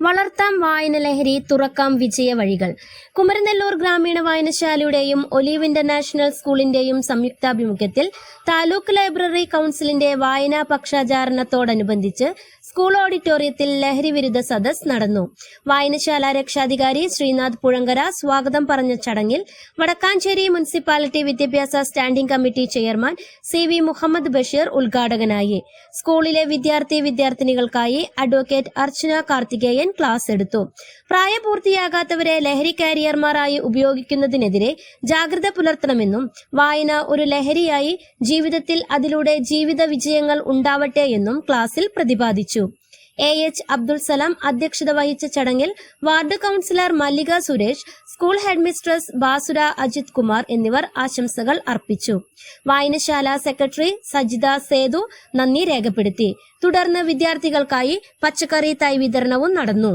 വളർത്താം വായന ലഹരി തുറക്കാം വിജയ വഴികൾ. കുമരനെല്ലൂർ ഗ്രാമീണ വായനശാലയുടെയും ഒലീവ് ഇന്റർനാഷണൽ സ്കൂളിന്റെയും സംയുക്താഭിമുഖ്യത്തിൽ താലൂക്ക് ലൈബ്രറി കൌൺസിലിന്റെ വായനാ പക്ഷാചാരണത്തോടനുബന്ധിച്ച് സ്കൂൾ ഓഡിറ്റോറിയത്തിൽ ലഹരി വിരുദ്ധ സദസ് നടന്നു. വായനശാല രക്ഷാധികാരി ശ്രീനാഥ് പുഴങ്കര സ്വാഗതം പറഞ്ഞ ചടങ്ങിൽ വടക്കാഞ്ചേരി മുനിസിപ്പാലിറ്റി വിദ്യാഭ്യാസ standing committee chairman C V Muhammad Basheer ഉദ്ഘാടകനായി. സ്കൂളിലെ വിദ്യാർത്ഥി വിദ്യാർത്ഥിനികൾക്കായി അഡ്വക്കേറ്റ് അർച്ചന കാർത്തികേയൻ ക്ലാസ് എടുത്തു. പ്രായപൂർത്തിയാകാത്തവരെ ലഹരി കാരിയർമാരായി ഉപയോഗിക്കുന്നതിനെതിരെ ജാഗ്രത പുലർത്തണമെന്നും വായന ഒരു ലഹരിയായി ജീവിതത്തിൽ അതിലൂടെ ജീവിത വിജയങ്ങൾ ഉണ്ടാവട്ടെ എന്നും ക്ലാസ്സിൽ പ്രതിപാദിച്ചു. എ എച്ച് അബ്ദുൾ സലാം അധ്യക്ഷത വഹിച്ച ചടങ്ങിൽ ward councillor Mallika Suresh school headmistress Basura Ajith Kumar എന്നിവർ ആശംസകൾ അർപ്പിച്ചു. വായനശാല സെക്രട്ടറി സജിത സേതു നന്ദി രേഖപ്പെടുത്തി. തുടർന്ന് വിദ്യാർത്ഥികൾക്കായി പച്ചക്കറി തൈ വിതരണവും നടന്നു.